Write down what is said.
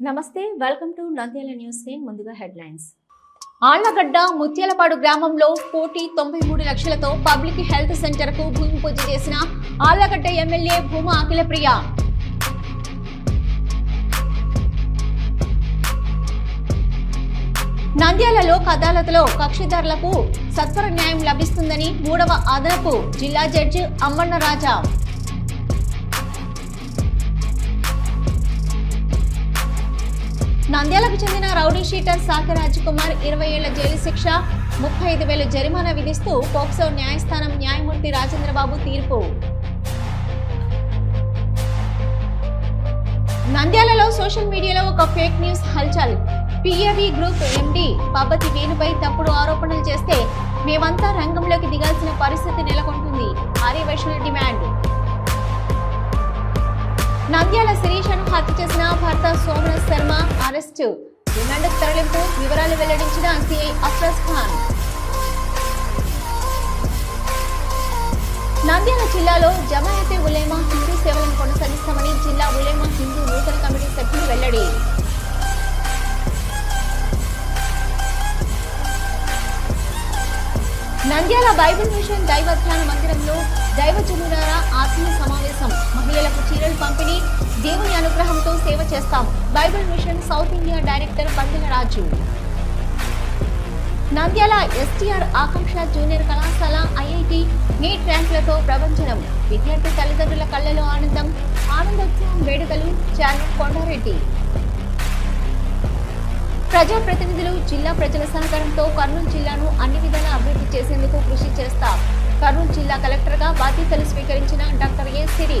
నమస్తే welcome to Nandyal news నేను ముందుగా హెడ్లైన్స్ ఆళ్ళగడ్డ ముత్యాలపాడు గ్రామంలో కోటి తొంభై మూడు లక్షలతో పబ్లిక్ హెల్త్ సెంటర్కు భూమి పూజ చేసిన ఆళ్ళగడ్డ ఎమ్మెల్యే భూమా అఖిలప్రియ. నంద్యాల లోక్ అదాలత్లో కక్షిదారులకు సత్వర న్యాయం లభిస్తుందని మూడవ అదనపు జిల్లా జడ్జి అమ్మన్న రాజా నంద్యాలకు చెందిన రౌడీ షీటర్ సాకి రాజ్కుమార్ ఇరవై ఏళ్ళ జైలు శిక్ష ముప్పై ఐదు వేల జరిమానా విధిస్తూ పోక్సో న్యాయస్థానం న్యాయమూర్తి రాజేంద్రబాబు తీర్పు. నంద్యాలలో సోషల్ మీడియాలో ఒక ఫేక్ న్యూస్ హల్చల్. పిఏవి గ్రూప్ ఎండి పబ్బతి వేణుపై తప్పుడు ఆరోపణలు చేస్తే మేమంతా రంగంలోకి దిగాల్సిన పరిస్థితి నెలకొంటుంది. ఆర్యవైశ్యుల డిమాండ్. నంద్యాల శిరీషను హత్య చేసిన భర్త సోమన శర్మ అరెస్టు. రిమాండ్ తరలింపు వివరాలు వెల్లడించిన సిఐ అఫ్రస్ ఖాన్. నంద్యాల జిల్లాలో జమాయతే ఉలేమా హిందూ సేవలను కొనసాగిస్తామని జిల్లా ఉలేమా హిందూ నూతన కమిటీ సభ్యులు వెల్లడి. నంద్యాల బైబిల్ మిషన్ దైవధ్యాన మందిరంలో దైవజనులార ఆత్మీయ సమావేశం. మహిళలకు చీరలు పంపిణీ దేవుని అనుగ్రహంతో సేవ చేస్తాం. Bible mission south India director Pandina Raju Nandyal STR Akanksha junior కళాశాల ఐఐటి నీట్ ర్యాంకులతో ప్రపంచనం విద్యార్థి తల్లిదండ్రుల కళ్ళలో ఆనందం ఆనందోత్సవం వేడుకలు చైర్మన్ కొండారెడ్డి. ప్రజాప్రతినిధులు జిల్లా ప్రజల సహకారంతో కర్నూలు జిల్లాను అన్ని విధాలా అభివృద్ధి చేసేందుకు కృషి చేస్తారు కర్నూలు జిల్లా కలెక్టర్గా బాధ్యతలు స్వీకరించిన డాక్టర్ ఏ సిరి.